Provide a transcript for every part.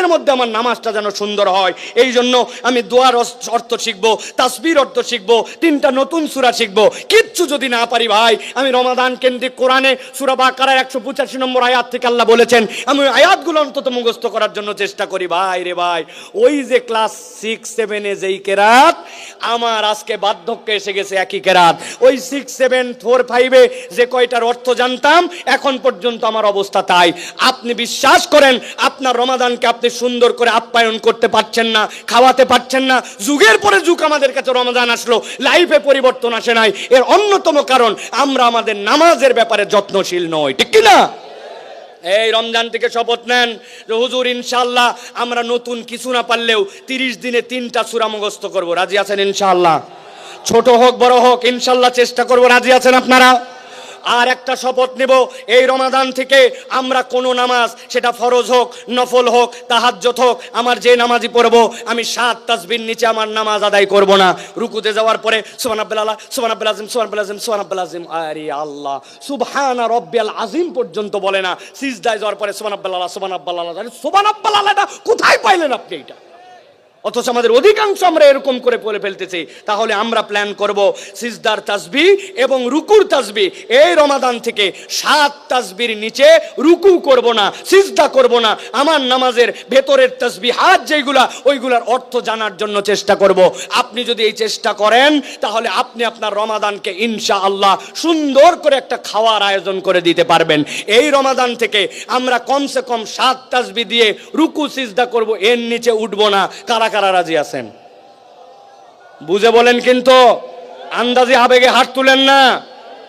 রমজানের মধ্যে আমার নামাজটা যেন সুন্দর হয়। এই জন্য আমি দোয়ার অর্থ শিখব, তাসবির অর্থ শিখব, তিনটা নতুন সুরা শিখব। কিচ্ছু যদি না পারি ভাই, আমি রমাদান কেন্দ্রিক কোরআনে সুরা বাকারা একশো পঁচাশি নম্বর আয়াত থেকে আল্লাহ বলেছেন, আমি আয়াতগুলো অন্তত মুখস্থ করার জন্য চেষ্টা করি ভাই রে ভাই। ওই যে ক্লাস সিক্স সেভেনে যেই কেরাত, আমার আজকে বার্ধক্য এসে গেছে একই কেরাত। ওই সিক্স সেভেন ফোর ফাইভে যে কয়টার অর্থ জানতাম, এখন পর্যন্ত আমার অবস্থা তাই। আপনি বিশ্বাস করেন, আপনার রমাদানকে আপনি সুন্দর করে আপ্যায়ন করতে পারছেন না, খাওয়াতে পারছেন না, যুগের পরে যুগ আমাদের কাছে রমাদান আসলো লাইফে পরিবর্তন আসে নাই। এর অন্যতম কারণ, আমরা আমাদের নামাজের ব্যাপারে যত্নশীল নই, ঠিক না এই রমজান থেকে শপথ নেন যে, হুজুর ইনশাল্লাহ আমরা নতুন কিছু না পারলেও তিরিশ দিনে তিনটা সুরা মুখস্থ করব। রাজি আছেন ইনশাল্লাহ ছোট হোক, বড় হোক ইনশাল্লাহ চেষ্টা করব। রাজি আছেন আপনারা? আর একটা শপথ নেব। এই রমাদান থেকে আমরা কোনো নামাজ, সেটা ফরজ হোক, নফল হোক তাহাজ্জত হোক, আমার যে নামাজই পড়ব, আমি সাত তাসবির নিচে আমার নামাজ আদায় করব না। রুকুতে যাওয়ার পরে সুবান আব্বাল আল্লাহ সুবান আব্বাল আজিম সুবান আব্বাল আজিম সুবান আব্বাল আজিম আরে আল্লাহ, সুবহানা রব্বিয়াল আজিম পর্যন্ত বলে না। সিজদায় যাওয়ার পরে সুবান আব্বাল আল্লাহ সুবান আব্বাল আল্লাহ আরে সুবান আব্বাল আল্লাহটা কোথায় পাইলেন আপনি এটা? অথচ আমাদের অধিকাংশ আমরা এরকম করে বলে ফেলতেছি। তাহলে আমরা প্ল্যান করব সিজদার তাসবি এবং রুকুর তাসবি। এই রমাদান থেকে সাত তাসবির নিচে রুকু করব না, সিজদা করব না। আমার নামাজের ভেতরের তাসবি হাত যেগুলা ওইগুলার অর্থ জানার জন্য চেষ্টা করব। আপনি যদি এই চেষ্টা করেন, তাহলে আপনি আপনার রমাদানকে ইনশা আল্লাহ সুন্দর করে একটা খাওয়ার আয়োজন করে দিতে পারবেন। এই রমাদান থেকে আমরা কমসে কম সাত তাসবি দিয়ে রুকু, সিজদা করব। এর নিচে উঠবো না। কারা কারা রাজি আছেন? বুঝে বলেন কিন্তু আন্দাজি আবেগে হাত তুলেন না।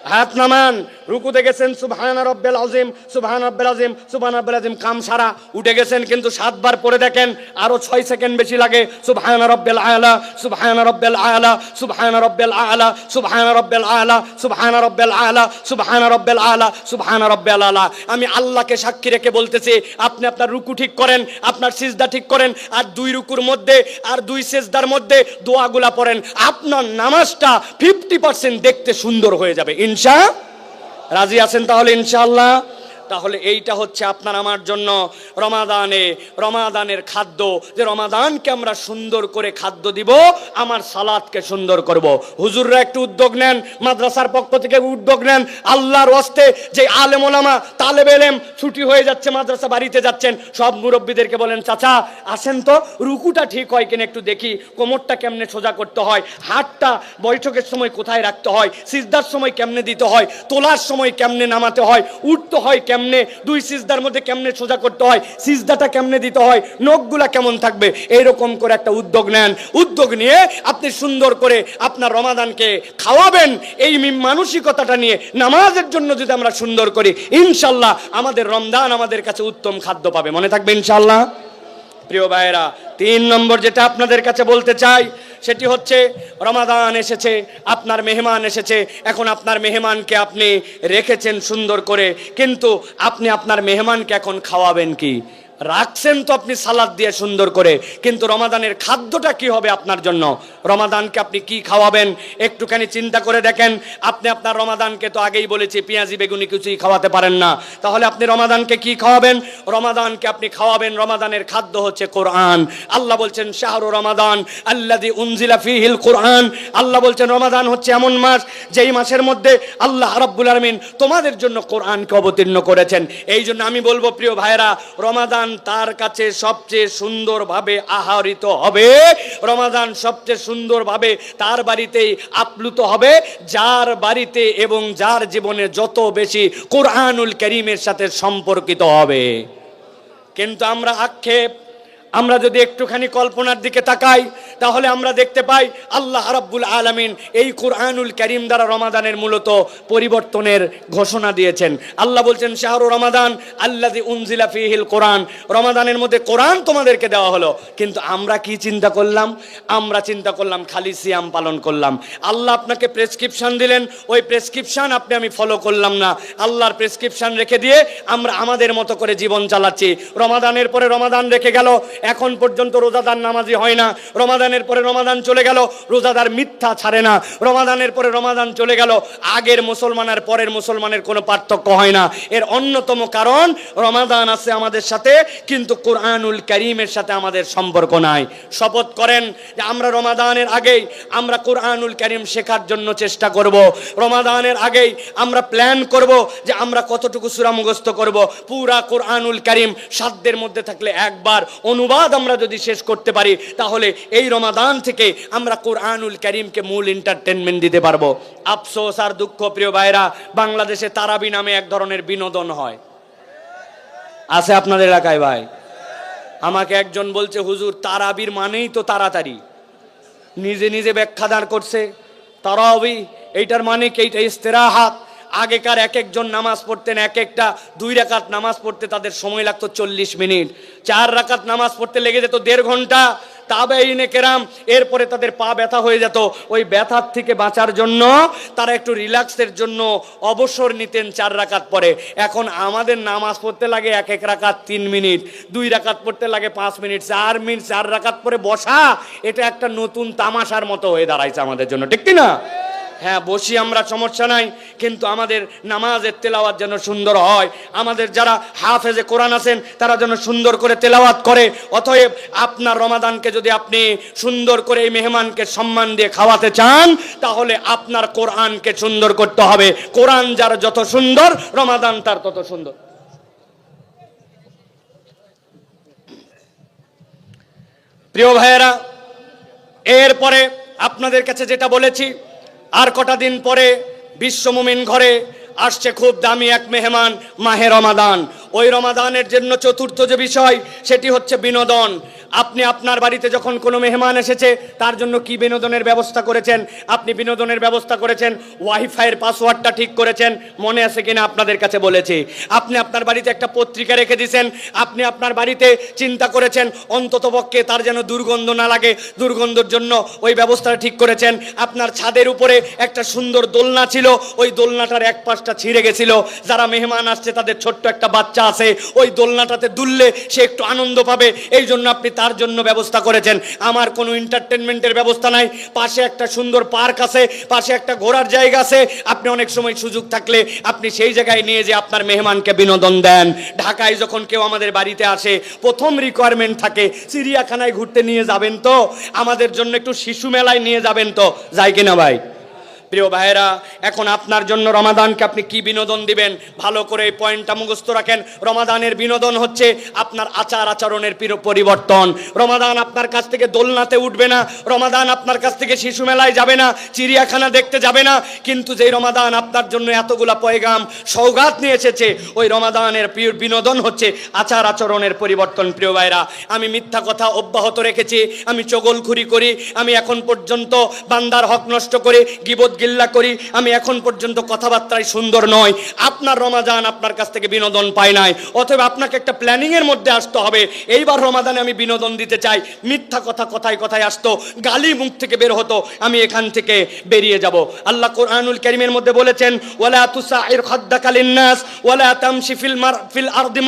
হাত নামান। রুকুতে গেছেন সুবহান রব্বেল আজিম সুবহান রব্বেল আজিম সুবহান রব্বেল আজিম কাম সারা উঠে গেছেন কিন্তু সাতবার পরে দেখেন আরও ছয় সেকেন্ড বেশি লাগে সুবহান রব্বেল আলা সুবহান রব্বেল আলা সুবহান রব্বেল আলা সুবহান রব্বেল আলা সুবহান রব্বেল আলা সুবহান রব্বেল আলা সুবহান রব্বেল আলা আমি আল্লাহকে সাক্ষী রেখে বলতেছি আপনি আপনার রুকু ঠিক করেন আপনার সিজদা ঠিক করেন আর দুই রুকুর মধ্যে আর দুই সেজদার মধ্যে দোয়াগুলা পড়েন আপনার নামাজটা ফিফটি পার্সেন্ট দেখতে সুন্দর হয়ে যাবে ইনশা রাজি আছেন তাহলে ইনশাআল্লাহ। তাহলে এইটা হচ্ছে আপনার আমার জন্য রমাদানে, রমাদানের খাদ্য। যে রমাদানকে আমরা সুন্দর করে খাদ্য দিব, আমার সালাদকে সুন্দর করব। হুজুররা একটু উদ্যোগ নেন, মাদ্রাসার পক্ষ থেকে উদ্যোগ নেন। আল্লাহর ওয়াস্তে যে আলেম ওলামা, তালেব এলেম ছুটি হয়ে যাচ্ছে, মাদ্রাসা বাড়িতে যাচ্ছেন, সব মুরব্বীদেরকে বলেন, চাচা, আসেন তো, রুকুটা ঠিক হয় কিনা একটু দেখি, কোমরটা কেমনে সোজা করতে হয়, হাতটা বৈঠকের সময় কোথায় রাখতে হয়, সিজদার সময় কেমনে দিতে হয়, তোলার সময় কেমনে নামাতে হয়, উঠতে হয় কেমনে দুই সিজদার মধ্যে কেমনে সোজা করতে হয়, সিজদাটা কেমনে দিতে হয়, নখগুলা কেমন থাকবে, এইরকম করে একটা উদ্যোগ নেন। উদ্যোগ নিয়ে আপনি সুন্দর করে আপনার রমাদানকে খাওয়াবেন, এই মানসিকতাটা নিয়ে নামাজের জন্য যদি আমরা সুন্দর করি, ইনশাল্লাহ আমাদের রমদান আমাদের কাছে উত্তম খাদ্য পাবে। মনে থাকবে ইনশাল্লাহ? প্রিয় ভাইয়েরা, তিন নম্বর যেটা আপনাদের কাছে বলতে চাই, সেটি হচ্ছে, রমাদান এসেছে, আপনার মেহমান এসেছে, এখন আপনার মেহমানকে আপনি রেখেছেন সুন্দর করে, কিন্তু আপনি আপনার মেহমানকে এখন খাওয়াবেন কি? রাখছেন তো আপনি সালাদ দিয়ে সুন্দর করে, কিন্তু রমাদানের খাদ্যটা কি হবে আপনার জন্য? রমাদানকে আপনি কি খাওয়াবেন? একটুখানি চিন্তা করে দেখেন, আপনি আপনার রমাদানকে তো আগেই বলেছি, পেঁয়াজি বেগুনি কিছুই খাওয়াতে পারেন না। তাহলে আপনি রমাদানকে কি খাওয়াবেন? রমাদানকে আপনি খাওয়াবেন, রমাদানের খাদ্য হচ্ছে কোরআন। আল্লাহ বলছেন, শাহরু রমাদান আল্লাদি উনজিলা ফিহিল কোরআন। আল্লাহ বলছেন, রমাদান হচ্ছে এমন মাস, যেই মাসের মধ্যে আল্লাহ রাব্বুল আলমিন তোমাদের জন্য কোরআনকে অবতীর্ণ করেছেন। এই জন্য আমি বলব, প্রিয় ভাইরা রমাদান তার কাছে সবচেয়ে সুন্দরভাবে আহরিত হবে। রমাদান সবচেয়ে সুন্দরভাবে তার বাড়িতেই আপ্লুত হবে। যার বাড়িতে এবং যার জীবনে যত বেশি কোরআনুল করিমের সাথে সম্পর্কিত হবে। কিন্তু আমরা আক্ষেপ, আমরা যদি একটুখানি কল্পনার দিকে তাকাই তাহলে আমরা দেখতে পাই আল্লাহ রাব্বুল আলামিন এই কোরআনুল করিম দ্বারা রমাদানের মূলত পরিবর্তনের ঘোষণা দিয়েছেন। আল্লাহ বলছেন, শাহরু রমাদান আল্লাদি উনজিলা ফিহিল কোরআন। রমাদানের মধ্যে কোরআন তোমাদেরকে দেওয়া হলো, কিন্তু আমরা কি চিন্তা করলাম? আমরা চিন্তা করলাম, খালি সিয়াম পালন করলাম। আল্লাহ আপনাকে প্রেসক্রিপশন দিলেন, ওই প্রেসক্রিপশন আপনি আমি ফলো করলাম না। আল্লাহর প্রেসক্রিপশন রেখে দিয়ে আমরা আমাদের মতো করে জীবন চালাচ্ছি। রমাদানের পরে রমাদান রেখে গেল, এখন পর্যন্ত রোজাদার নামাজি হয় না। রমাদানের রমাদানের পরে রমাদান চলে গেল, রোজাদার মিথ্যা ছাড়ে না। রমাদানের পরে রমাদান চলে গেল, আগের মুসলমান আর পরের মুসলমানের কোনো পার্থক্য হয় না। এর অন্যতম কারণ, রমাদান আছে আমাদের সাথে, কিন্তু কোরআনুল করিমের সাথে আমাদের সম্পর্ক নাই। শপথ করেন যে আমরা রমাদানের আগেই আমরা কোরআনুল করিম শেখার জন্য চেষ্টা করব। রমাদানের আগেই আমরা প্ল্যান করব যে আমরা কতটুকু সুরা মুখস্থ করব। পুরা কোরআনুল করিম সাধ্যের মধ্যে থাকলে একবার অনুবাদ আমরা যদি শেষ করতে পারি, তাহলে এই রমাদান থেকে আমরা কোরআনুল করিমকে মূল এন্টারটেনমেন্ট দিতে পারব। আফসোস আর দুঃখ, প্রিয় ভাইরা বাংলাদেশে তারাবি নামে এক ধরনের বিনোদন হয়। আছে আপনাদের এলাকায় ভাই? আমাকে একজন বলছে, হুজুর, তারাবির মানেই তো তাড়াতাড়ি। নিজে নিজে ব্যাখ্যা দাঁড় করছে, তারাবি, এইটার মানে কি? এইটা ইস্তেরাহাত। আগেকার এক একজন নামাজ পড়তেন, এক একটা দুই রাকাত নামাজ পড়তে তাদের সময় লাগতো চল্লিশ মিনিট। চার রাকাত নামাজ পড়তে লেগে যেত দেড় ঘণ্টা। তাবেইনে কেরাম, এরপরে তাদের পা ব্যথা হয়ে যেত। ওই ব্যথার থেকে বাঁচার জন্য তারা একটু রিল্যাক্সের জন্য অবসর নিতেন চার রাকাত পরে। এখন আমাদের নামাজ পড়তে লাগে এক এক রাকাত তিন মিনিট, দুই রাকাত পড়তে লাগে পাঁচ মিনিট, চার মিনিট, চার রাকাত পরে বসা, এটা একটা নতুন তামাশার মতো হয়ে দাঁড়াইছে আমাদের জন্য। ঠিক কি না হ্যাঁ বসি আমরা, সমস্যা নাই। কিন্তু আমাদের নামাজের তেলাওয়াত যেন সুন্দর হয়। আমাদের যারা হাফেজে কোরআন আছেন, তারা যেন সুন্দর করে তেলাওয়াত করে। অতএব আপনার রমাদানকে যদি আপনি সুন্দর করে এই মেহমানকে সম্মান দিয়ে খাওয়াতে চান, তাহলে আপনার কোরআনকে সুন্দর করতে হবে। কোরআন যার যত সুন্দর, রমাদান তার তত সুন্দর। প্রিয় ভাইয়েরা, এরপরে আপনাদের কাছে যেটা বলেছি আর কটা দিন পরে বিশ্ব মুমিন ঘরে আসছে খুব দামি এক মেহমান মাহে রমাদান। ওই রমাদানের জন্য চতুর্থ যে বিষয়, সেটি হচ্ছে বিনোদন। আপনি আপনার বাড়িতে যখন কোনো মেহমান এসেছে, তার জন্য কি বিনোদনের ব্যবস্থা করেছেন? আপনি বিনোদনের ব্যবস্থা করেছেন? ওয়াইফাইয়ের পাসওয়ার্ডটা ঠিক করেছেন? মনে আছে কিনা আপনাদের কাছে বলেছি। আপনি আপনার বাড়িতে একটা পত্রিকা রেখে দিয়েছেন আপনি আপনার বাড়িতে চিন্তা করেছেন, অন্ততপক্ষে তার যেন দুর্গন্ধ না লাগে। দুর্গন্ধর জন্য ওই ব্যবস্থাটা ঠিক করেছেন। আপনার ছাদের উপরে একটা সুন্দর দোলনা ছিল। ওই দোলনাটার এক পাশটা ছিঁড়ে গেছিল। যারা মেহমান আসছে, তাদের ছোট্ট একটা বাচ্চা আছে। ওই দোলনাটাতে দুললে সে একটু আনন্দ পাবে। এই জন্য আপনি তার জন্য ব্যবস্থা করেছেন। আমার কোনো এন্টারটেনমেন্টের ব্যবস্থা নাই। পাশে একটা সুন্দর পার্ক আছে, পাশে একটা ঘোরার জায়গা আছে। আপনি অনেক সময় সুযোগ থাকলে আপনি সেই জায়গায় নিয়ে যে আপনার মেহমানকে বিনোদন দেন। ঢাকায় যখন কেউ আমাদের বাড়িতে আসে, প্রথম রিকোয়ারমেন্ট থাকে, চিড়িয়াখানায় ঘুরতে নিয়ে যাবেন তো? আমাদের জন্য একটু শিশু মেলায় নিয়ে যাবেন তো? যাই কিনা ভাই? প্রিয় ভাইয়েরা, এখন আপনার জন্য রমাদানকে আপনি কি বিনোদন দিবেন? ভালো করে এই পয়েন্টটা মুখস্থ রাখেন। রমাদানের বিনোদন হচ্ছে আপনার আচার আচরণের পির- পরিবর্তন। রমাদান আপনার কাছ থেকে দোলনাতে উঠবে না। রমাদান আপনার কাছ থেকে শিশু মেলায় যাবে না, চিড়িয়াখানা দেখতে যাবে না। কিন্তু যেই রমাদান আপনার জন্য এতগুলা পয়গাম সৌগাত নিয়ে এসেছে, ওই রমাদানের বিনোদন হচ্ছে আচার আচরণের পরিবর্তন। প্রিয় ভাইরা আমি মিথ্যা কথা অব্যাহত রেখেছি, আমি চগলখুরি করি, আমি এখন পর্যন্ত বান্দার হক নষ্ট করে গিবত গিল্লা করি, আমি এখন পর্যন্ত কথাবার্তায় সুন্দর নয় আপনার রমাদান আপনার কাছ থেকে বিনোদন পায় নাই। অথবা আপনাকে একটা প্ল্যানিং এর মধ্যে আসতে হবে। এইবার রমাদানে আমি বিনোদন দিতে চাই। মিথ্যা কথা কথায় কথায় আসতো। গালি মুখ থেকে বের হতো। আমি এখান থেকে বেরিয়ে যাব। আল্লাহ কোরআনুল কারীমের মধ্যে বলেছেন, ওয়ালা লিন্নাস, ওয়ালা তামশি ফিল মার, ফিল আরদি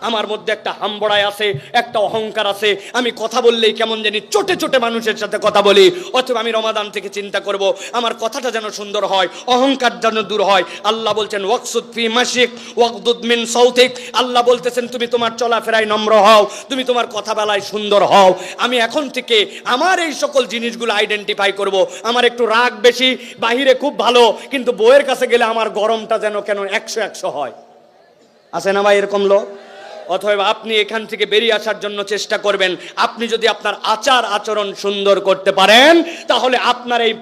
আমার মধ্যে একটা হাম্বড়ায় আছে, একটা অহংকার আছে। আমি কথা বললেই কেমন জানি চোটে চোটে মানুষের সাথে কথা বলি। অথবা আমি রমাদান থেকে চিন্তা করব। আমার কথাটা যেন সুন্দর হয়, অহংকার যেন দূর হয়। আল্লাহ বলছেন, ওয়াকসুদ ফি মাসিক ওয়াকদুদ মিন সৌতিক আল্লাহ বলতেছেন, তুমি তোমার চলাফেরায় নম্র হও, তুমি তোমার কথা বেলায় সুন্দর হও। আমি এখন থেকে আমার এই সকল জিনিসগুলো আইডেন্টিফাই করব। আমার একটু রাগ বেশি, বাহিরে খুব ভালো, কিন্তু বইয়ের কাছে গেলে আমার গরমটা যেন কেন একশো একশো হয়। আছে না ভাই এরকম লোক? অথবা আপনি এখান থেকে বেরিয়ে আসার জন্য চেষ্টা করবেন। আপনি যদি আপনার আচার আচরণ সুন্দর করতে পারেন, তাহলে আপনার এই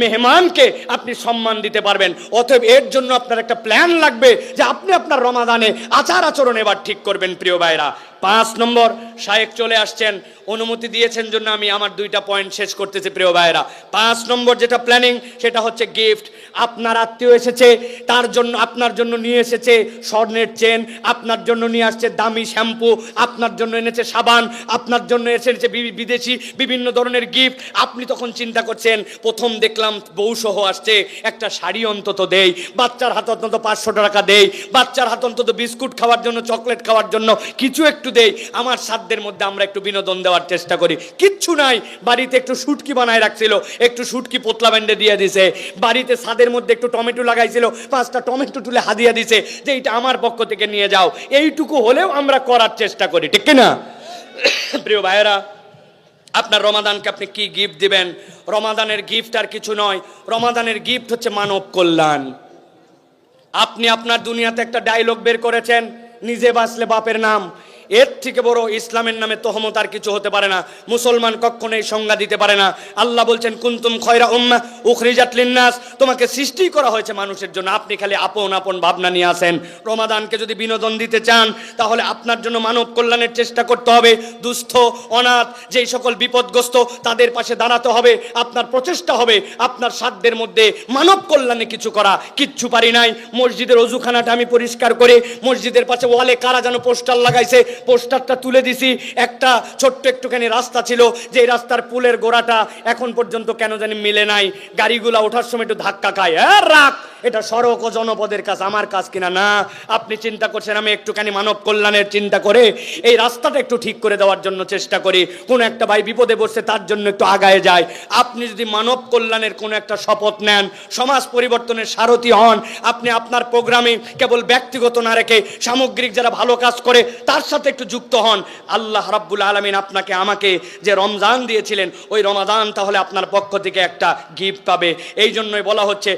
মেহমানকে আপনি সম্মান দিতে পারবেন। অতএব এর জন্য আপনার একটা প্ল্যান লাগবে যে আপনি আপনার রমাদানে আচার আচরণ এবার ঠিক করবেন, প্রিয় ভাইরা। পাঁচ নম্বর, শায়েক চলে আসছেন। অনুমতি দিয়েছেন জন্য আমি আমার দুইটা পয়েন্ট শেষ করতেছি, প্রিয় ভাইরা পাঁচ নম্বর যেটা প্ল্যানিং সেটা হচ্ছে গিফট আপনার আত্মীয় এসেছে, তার জন্য, আপনার জন্য নিয়ে এসেছে স্বর্ণের চেন, আপনার জন্য নিয়ে আসছে দামি শ্যাম্পু, আপনার জন্য এনেছে সাবান, আপনার জন্য এসেছে বিদেশি, বিভিন্ন ধরনের গিফট আপনি তখন চিন্তা করছেন, প্রথম দেখলাম বউসহ আসছে, একটা শাড়ি অন্তত দেই, বাচ্চার হাতে অন্তত পাঁচশো টাকা দেই, বাচ্চার হাতে অন্তত বিস্কুট খাওয়ার জন্য, চকলেট খাওয়ার জন্য, কিছু একটু দেই, আমার সাধ্যের মধ্যে আমরা একটু বিনোদন দেওয়ার চেষ্টা করি। কিচ্ছু নাই, বাড়িতে একটু শুটকি বানায় রাখছিল, একটু শুটকি পোতলা ব্যান্ডে দিয়ে দিছে, বাড়িতে ছাদের মধ্যে একটু টমেটো লাগাইছিল, পাঁচটা টমেটো তুলে হাদিয়া দিছে যে এইটা আমার পক্ষ থেকে নিয়ে যাও। এইটুকু হলেও আমরা করার চেষ্টা করি, ঠিক না প্রিয় ভাইয়েরা, আপনার রমাদানকে আপনি কি গিফট দিবেন? রমাদানের গিফট আর কিছু নয়, রমাদানের গিফট হচ্ছে মানব কল্যাণ। আপনি আপনার দুনিয়াতে একটা ডায়লগ বের করেছেন, নিজে বাঁচলে বাপের নাম। এর থেকে বড় ইসলামের নামে তহমত আর কিছু হতে পারে না। মুসলমান এই সংজ্ঞা দিতে পারে না। আল্লাহ বলছেন, কুন্তুম খয়রা উম্মা উখরিজাত লিন্নাস। তোমাকে সৃষ্টি করা হয়েছে মানুষের জন্য। আপনি খালি আপন আপন ভাবনা নিয়ে আসেন। রমাদানকে যদি বিনোদন দিতে চান, তাহলে আপনার জন্য মানব কল্যাণের চেষ্টা করতে হবে। দুস্থ, অনাথ, যেই সকল বিপদগ্রস্ত, তাদের পাশে দাঁড়াতে হবে। আপনার প্রচেষ্টা হবে আপনার সাধ্যের মধ্যে মানব কল্যাণে কিছু করা। কিচ্ছু পারি নাই। মসজিদের অজুখানাটা আমি পরিষ্কার করে, মসজিদের পাশে ওয়ালে কারা যেন পোস্টার লাগাইছে পোস্টারটা তুলে দিছি। একটা ছোট্ট একটুখানি রাস্তা ছিল যে রাস্তার পুলের গোড়াটা এখন পর্যন্ত কেন জানি মিলে নাই। গাড়িগুলা ওঠার সময় একটু ধাক্কা খায়। হ্যাঁ রাখ এটা সড়ক ও জনপদের কাজ, আমার কাজ কিনা? না। আপনি চিন্তা করছেন, আমি একটুখানি মানব কল্যাণের চিন্তা করে এই রাস্তাটা একটু ঠিক করে দেওয়ার জন্য চেষ্টা করি। কোন একটা ভাই বিপদে বসছে তার জন্য একটু আগায় যায়। আপনি যদি মানব কল্যাণের কোনো একটা শপথ নেন, সমাজ পরিবর্তনের সারথি হন, আপনি আপনার প্রোগ্রামে কেবল ব্যক্তিগত না রেখে সামগ্রিক যারা ভালো কাজ করে, তার সাথে একটু যুক্ত হন। আল্লাহ রাব্বুল আলমিন আপনাকে আমাকে যে রমজান দিয়েছিলেন, ওই রমাদান তাহলে আপনার পক্ষ থেকে একটা গিফট পাবে। এই জন্যই বলা হচ্ছে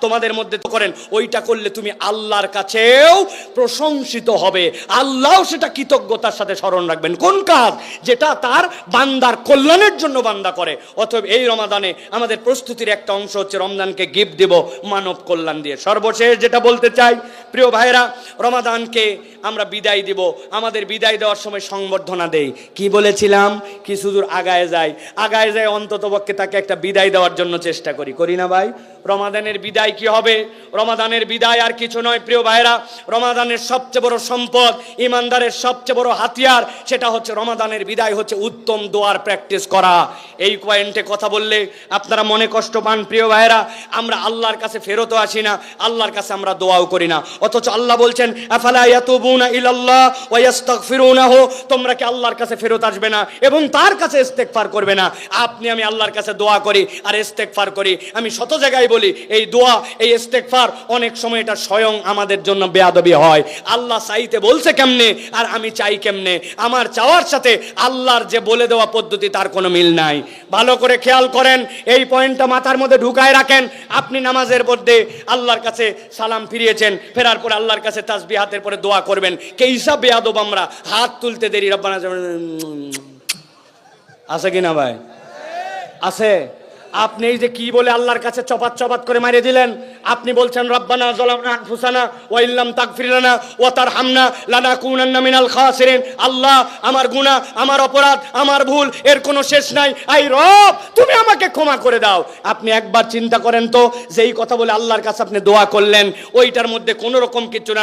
তোমাদের মধ্যে তো করেন, ওইটা করলে তুমি আল্লাহর কাছেও প্রশংসিত হবে। আল্লাহও সেটা কৃতজ্ঞতার সাথে স্মরণ রাখবেন। কোন কাজ? যেটা তার বান্দার কল্যাণের জন্য বান্দা করে। অতএব এই রমাদানে আমাদের প্রস্তুতির একটা অংশ হচ্ছে, রমজানকে গিফট দেব মানব কল্যাণ দিয়ে। সর্বশেষ যেটা বলতে চাই। প্রিয় ভাইরা রমাদানকে আমরা বিদায় দিব। আমাদের বিদায় দেওয়ার সময় সংবর্ধনা দেই। কি বলেছিলাম? কি সুদূর আগায় যায়। আগায় যায় অন্তত পক্ষে তাকে একটা বিদায় দেওয়ার জন্য চেষ্টা করি। করি না ভাই? রমাদানের বিদায় কি হবে? রমাদানের বিদায় আর কিছু নয়, প্রিয় ভাইরা রমাদানের সবচেয়ে বড় সম্পদ, ইমানদারের সবচেয়ে বড় হাতিয়ার, সেটা হচ্ছে রমাদানের বিদায় হচ্ছে উত্তম দোয়ার প্র্যাকটিস করা। এই পয়েন্টে কথা বললে আপনারা মনে কষ্ট পান, প্রিয় ভাইরা আমরা আল্লাহর কাছে ফেরতও আসি না। আল্লাহর কাছে আমরা দোয়াও করি না। অথচ আল্লাহ বলছেন তোমরা কি আল্লাহর কাছে ফেরত আসবে না এবং তার কাছে ইস্তেগফার করবে না? আপনি, আমি আল্লাহর কাছে দোয়া করি আর ইস্তেগফার করি। আমি শত জায়গায় বলি, এই দোয়া, এই ইস্তেগফার অনেক সময় এটা স্বয়ং আমাদের জন্য বেয়াদবি হয়। আল্লাহ চাইতে বলছে কেমনে আর আমি চাই কেমনে? আমার চাওয়ার সাথে আল্লাহর যে বলে দেওয়া পদ্ধতি তার কোনো মিল নাই। ভালো করে খেয়াল করেন, এই পয়েন্টটা মাথার মধ্যে ঢুকায় রাখেন। আপনি নামাজের মধ্যে আল্লাহর কাছে সালাম ফিরিয়েছেন ফেরার পর আল্লাহর কাছে তাসবি হাতের পরে দোয়া করবেন। কে হিসাব বেয়াদব আমরা। হাত তুলতে দেরি, রব্বানা আছে কিনা ভাই? আছে। আপনি এই যে কি বলে আল্লাহর কাছে চপাত চপাত করে মারিয়ে দিলেন? আপনি বলছেন, রব্বানা জলামনা আনফুসানা ওয়া ইল্লাম তাগফির লানা ওয়া তারহামনা লানাকুনান্না মিনাল খাসিরিন। আল্লাহ, আমার গুনাহ, আমার অপরাধ, আমার ভুল, এর কোনো শেষ নাই। আই রব, তুমি আমাকে ক্ষমা করে দাও। আপনি একবার চিন্তা করেন তো, যেই কথা বলে আল্লাহর কাছে আপনি দোয়া করলেন, ওইটার মধ্যে কোনো রকম কিছু না।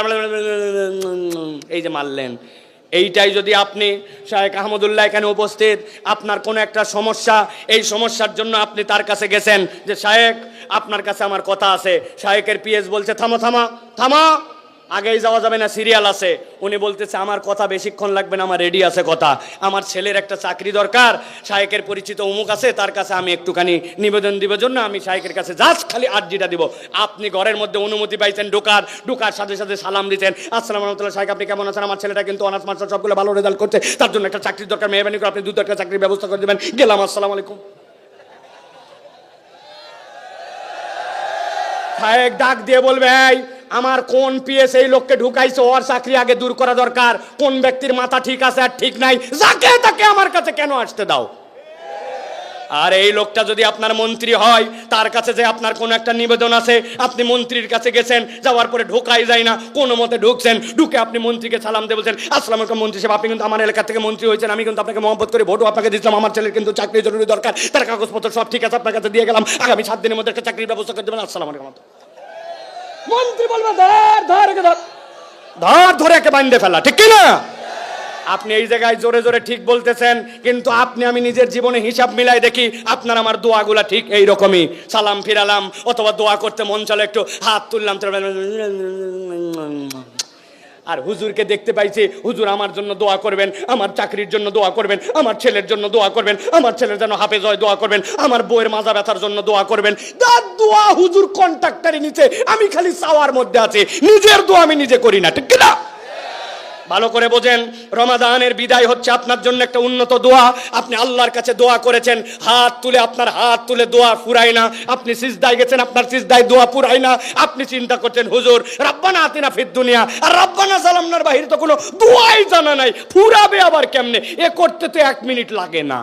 এই যে মারলেন। এইটাই যদি আপনি শাহেক আহমদুল্লাহ এখানে উপস্থিত, আপনার কোনো একটা সমস্যা, এই সমস্যার জন্য আপনি তার কাছে গেছেন যে শাহেক আপনার কাছে আমার কথা আছে। শাহেকের পিএস বলছে, থামো, থামা থামা। আগেই যাওয়া যাবে না সিরিয়াল আছে। উনি বলতেছে, আমার কথা বেশিক্ষণ লাগবে না, আমার রেডি আছে কথা। আমার ছেলের একটা চাকরি দরকার শাহেকের পরিচিত অমুক আছে, তার কাছে আমি একটুখানি নিবেদন দিব জন্য আমি শাহেকের কাছে জাস্ট খালি আর্জিটা দিব। আপনি ঘরের মধ্যে অনুমতি পাইছেন ঢোকার ঢোকার সাথে সাথে সালাম দিতেন। আসসালাম রহমতুল্লাহ শাহেক আপনি কেমন আছেন? আমার ছেলেটা কিন্তু অনার্স মাস্টার সবগুলো ভালো রেজাল্ট করছে। তার জন্য একটা চাকরির দরকার, মেহরবানি করে আপনি দু একটা চাকরির ব্যবস্থা করে দেবেন। গেলাম, আসসালামু আলাইকুম। শাহেক ডাক দিয়ে বলবে আমার কোন পিএস এই লোককে ঢুকাইছে? ওর চাকরি আগে দূর করা দরকার। কোন ব্যক্তির মাথা ঠিক আছে আর ঠিক নাই? যাকে তাকে আমার কাছে কেন আসতে দাও? আর এই লোকটা যদি আপনার মন্ত্রী হয়, তার কাছে যে আপনার কোনো একটা নিবেদন আছে, আপনি মন্ত্রীর কাছে গেছেন, যাওয়ার পরে ঢোকাই যায় না, কোনো মতে ঢুকছেন, ঢুকে আপনি মন্ত্রীকে সালাম দিয়ে বলছেন, আসসালাম আলাইকুম মন্ত্রী সাহেব, আপনি কিন্তু আমার এলাকা থেকে মন্ত্রী হয়েছেন, আমি কিন্তু আপনাকে মহব্বত করে ভোটও আপনাকে দিচ্ছিলাম আমার ছেলের কিন্তু চাকরি জরুরি দরকার, তার কাগজপত্র সব ঠিক আছে, আপনার কাছে দিয়ে গেলাম, আগামী সাত দিনের মধ্যে একটা চাকরির ব্যবস্থা করে দেবেন, আসসালাম আলাইকুম মন্ত্রী বলবে, ধর ধর একে ধর। ধর, ধরে একে বান্ধে ফেলা, ঠিক কি না আপনি এই জায়গায় জোরে জোরে ঠিক বলতেছেন, কিন্তু আপনি, আমি নিজের জীবনে হিসাব মিলাই দেখি, আপনার আমার দোয়াগুলা ঠিক এই রকমই সালাম ফিরালাম, অথবা দোয়া করতে মন চলে একটু হাত তুললাম আর হুজুরকে দেখতে পাইছি, হুজুর আমার জন্য দোয়া করবেন, আমার চাকরির জন্য দোয়া করবেন, আমার ছেলের জন্য দোয়া করবেন, আমার ছেলের যেন হাফেজ হয় দোয়া করবেন, আমার বইয়ের মাজা ব্যথার জন্য দোয়া করবেন। তার দোয়া হুজুর কন্ট্রাক্টারে নিচে, আমি খালি সাওয়ার মধ্যে আছি, নিজের দোয়া আমি নিজে করি না, ঠিক না ভালো করে বোঝেন, রমাদানের বিদায় হচ্ছে আপনার জন্য একটা উন্নত দোয়া। আপনি আল্লাহর কাছে দোয়া করেছেন, হাত তুলে আপনার হাত তুলে দোয়া ফুরায় না। আপনি সিজদায় গেছেন, আপনার সিজদায় দোয়া ফুরাই না। আপনি চিন্তা করছেন, হুজুর, রাব্বানা আতিনা ফির দুনিয়া। আর রাব্বানা সালামনার বাহিরে তো কোনো দোয়াই জানা নাই। ফুরাবে আবার কেমনে? এ করতে তো এক মিনিট লাগে না।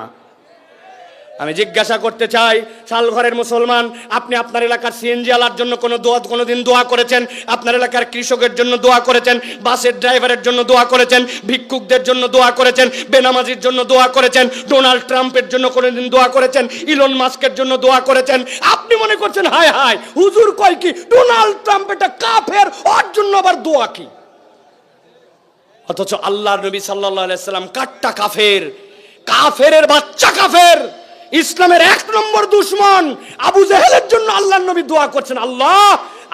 আমি জিজ্ঞাসা করতে চাই, শালঘরের মুসলমান, আপনি আপনার এলাকার সিএনজি আলার জন্য কোনো দোয়া কোনো দিন দোয়া করেছেন? আপনার এলাকার কৃষকের জন্য দোয়া করেছেন? বাসের ড্রাইভারের জন্য দোয়া করেছেন? ভিক্ষুকদের জন্য দোয়া করেছেন? বেনামাজির জন্য দোয়া করেছেন? ডোনাল্ড ট্রাম্পের জন্য কোনো দিন দোয়া করেছেন? ইলন মাস্কের জন্য দোয়া করেছেন? আপনি মনে করছেন, হায় হায়, হুজুর কয় কি? ডোনাল্ড ট্রাম্প এটা কাফের, ওর জন্য আবার দোয়া কি? অথচ আল্লাহ নবী সাল্লাহ সাল্লাম কাট্টা কাফের, কাফেরের বাচ্চা কাফের। ইসলামের এক নম্বর দুশ্মন আবু জাহেলের জন্য আল্লাহ নবী দোয়া করছেন আল্লাহ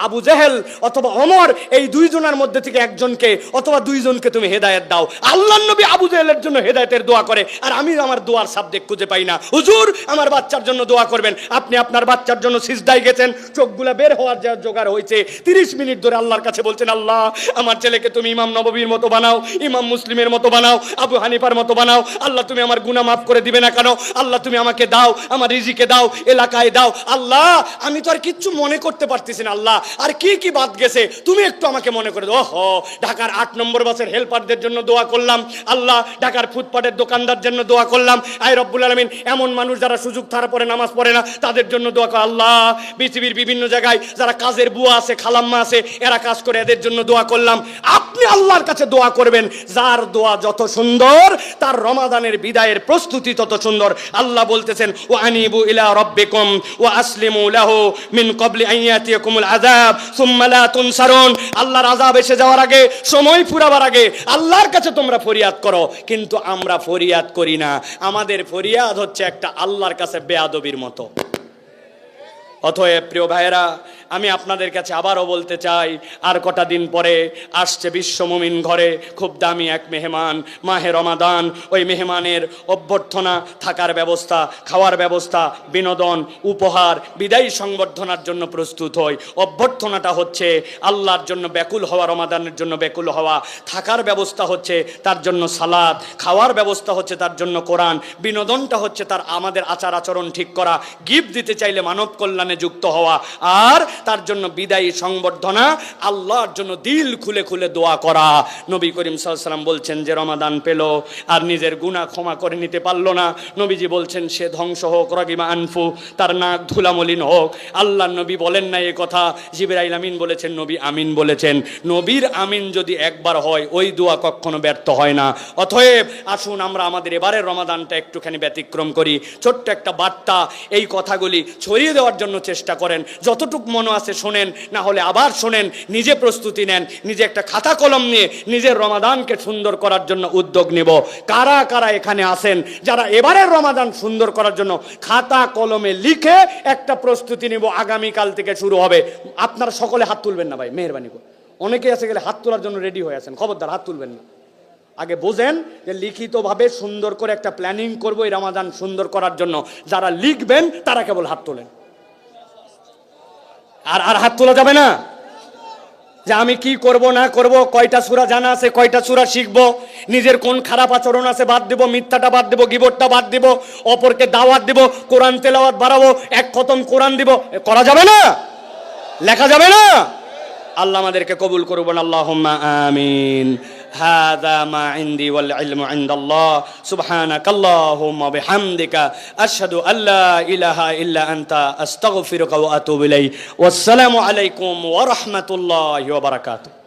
আবু জেহেল অথবা অমর এই দুইজনের মধ্যে থেকে একজনকে অথবা দুইজনকে তুমি হেদায়েত দাও। আল্লাহ নবী আবু জেহেলের জন্য হেদায়তের দোয়া করে, আর আমি আমার দোয়ার সাবজেক্ট খুঁজে পাই না। হুজুর, আমার বাচ্চার জন্য দোয়া করবেন। আপনি আপনার বাচ্চার জন্য সিজদাই গেছেন, চোখগুলা বের হওয়ার যা জোগাড় হয়েছে, তিরিশ মিনিট ধরে আল্লাহর কাছে বলছেন, আল্লাহ, আমার ছেলেকে তুমি ইমাম নববীর মতো বানাও, ইমাম মুসলিমের মতো বানাও, আবু হানিফার মতো বানাও। আল্লাহ, তুমি আমার গুনাহ মাফ করে দিবে না কেন? আল্লাহ, তুমি আমাকে দাও, আমার রিজিকে দাও, এলাকায় দাও। আল্লাহ, আমি তো আর কিচ্ছু মনে করতে পারতেছি না, আল্লাহ। আর কি কি বাদ গেছে? তুমি একটু আমাকে মনে করে ওহো, ঢাকার আট নম্বর বাসের হেল্পারদের জন্য দোয়া করলাম। আল্লাহ, ঢাকার ফুটপাটের দোকানদার জন্য দোয়া করলাম। আই রব্বুল আলমিন, এমন মানুষ যারা সুযোগ থারা পড়ে নামাজ পড়ে না, তাদের জন্য দোয়া কর। আল্লাহ, পৃথিবীর বিভিন্ন জায়গায় যারা কাজের বুয়া আছে, খালাম্মা আছে, এরা কাজ করে এদের জন্য দোয়া করলাম। আপনি আল্লাহর কাছে দোয়া করবেন, যার দোয়া যত সুন্দর, তার রমাদানের বিদায়ের প্রস্তুতি তত সুন্দর। আল্লাহ বলতেছেন ও আনিবু ইলা রব্বিকুম ও আসলিমু লাহু মিন ক্বাবলি আন ইয়াতিয়াকুমুল আযাব, সুম্মা লা আল্লাহর আযাব এসে যাওয়ার আগে, সময় ফুরাবার আগে আল্লাহর কাছে তোমরা ফরিয়াদ করো। কিন্তু আমরা ফরিয়াদ করি না। আমাদের ফরিয়াদ হচ্ছে একটা আল্লাহর কাছে বেয়াদবির মতো। অতএব প্রিয় ভাইয়েরা আমি আপনাদের কাছে আবারও বলতে চাই, আর কটা দিন পরে আসছে বিশ্ব বিশ্বমমিন ঘরে, খুব দামি এক মেহমান। মাহে রমাদান, ওই মেহমানের অভ্যর্থনা, থাকার ব্যবস্থা, খাওয়ার ব্যবস্থা, বিনোদন, উপহার, বিদায়ী সংবর্ধনার জন্য প্রস্তুত হই। অভ্যর্থনাটা হচ্ছে আল্লাহর জন্য ব্যাকুল হওয়া, রমাদানের জন্য ব্যাকুল হওয়া। থাকার ব্যবস্থা হচ্ছে তার জন্য সালাদ, খাওয়ার ব্যবস্থা হচ্ছে তার জন্য কোরআন, বিনোদনটা হচ্ছে তার আমাদের আচার আচরণ ঠিক করা, গিফট দিতে চাইলে মানব কল্যাণে যুক্ত হওয়া। আর তার জন্য বিদায়ী সংবর্ধনা, আল্লাহর জন্য দিল খুলে খুলে দোয়া করা। নবী করিম সাল্লাম বলছেন যে রমাদান পেল আর নিজের গুণা ক্ষমা করে নিতে পারল না। নবীজি বলছেন, সে ধ্বংস হোক, রগিমা আনফু, তার নাক ধুলামলিন হোক। আল্লাহ নবী বলেন না এ কথা। জিবরাইল আমিন বলেছেন, নবী আমিন বলেছেন। নবীর আমিন যদি একবার হয়, ওই দোয়া কখনো ব্যর্থ হয় না। অতএব আসুন আমরা আমাদের এবারের রমাদানটা একটুখানি ব্যতিক্রম করি। ছোট্ট একটা বার্তা, এই কথাগুলি ছড়িয়ে দেওয়ার জন্য চেষ্টা করেন। যতটুক মনে আছে শোনেন, না হলে আবার শোনেন, নিজে প্রস্তুতি নেন, নিজে একটা খাতা কলম নিয়ে নিজের রমাদানকে সুন্দর করার জন্য উদ্যোগ নেব। কারা কারা এখানে আসেন, যারা এবারের রমাদান সুন্দর করার জন্য খাতা কলমে লিখে একটা প্রস্তুতি নেব, আগামীকাল থেকে শুরু হবে। আপনারা সকলে হাত তুলবেন না ভাই, মেহরবানি করে অনেকেই আছে গেলে হাত তোলার জন্য রেডি হয়ে আছেন, খবরদার, হাত তুলবেন না। আগে বোঝেন যে লিখিতভাবে সুন্দর করে একটা প্ল্যানিং করব এই রমাদান সুন্দর করার জন্য। যারা লিখবেন, তারা কেবল হাত তোলেন। আর আর হাত তোলা যাবে না? যে আমি কি করব, না করব, কয়টা সুরা জানা আছে, কয়টা সুরা শিখব, নিজের কোন খারাপ আচরণ আছে বাদ দিব, মিথ্যাটা বাদ দিব, গিবরটা বাদ দিব, অপরকে দাওয়াত দিব, কোরআন তেলাওয়াত বাড়াবো, এক খতম কোরআন দিব করা যাবে না? লেখা যাবে না? আল্লাহ আমাদেরকে কবুল করবেন আল্লাহ আমিন। هذا ما عندي والعلم عند الله. سبحانك اللهم وبحمدك أشهد أن لا إله إلا أنت أستغفرك وأتوب إليك. والسلام عليكم ورحمة الله وبركاته.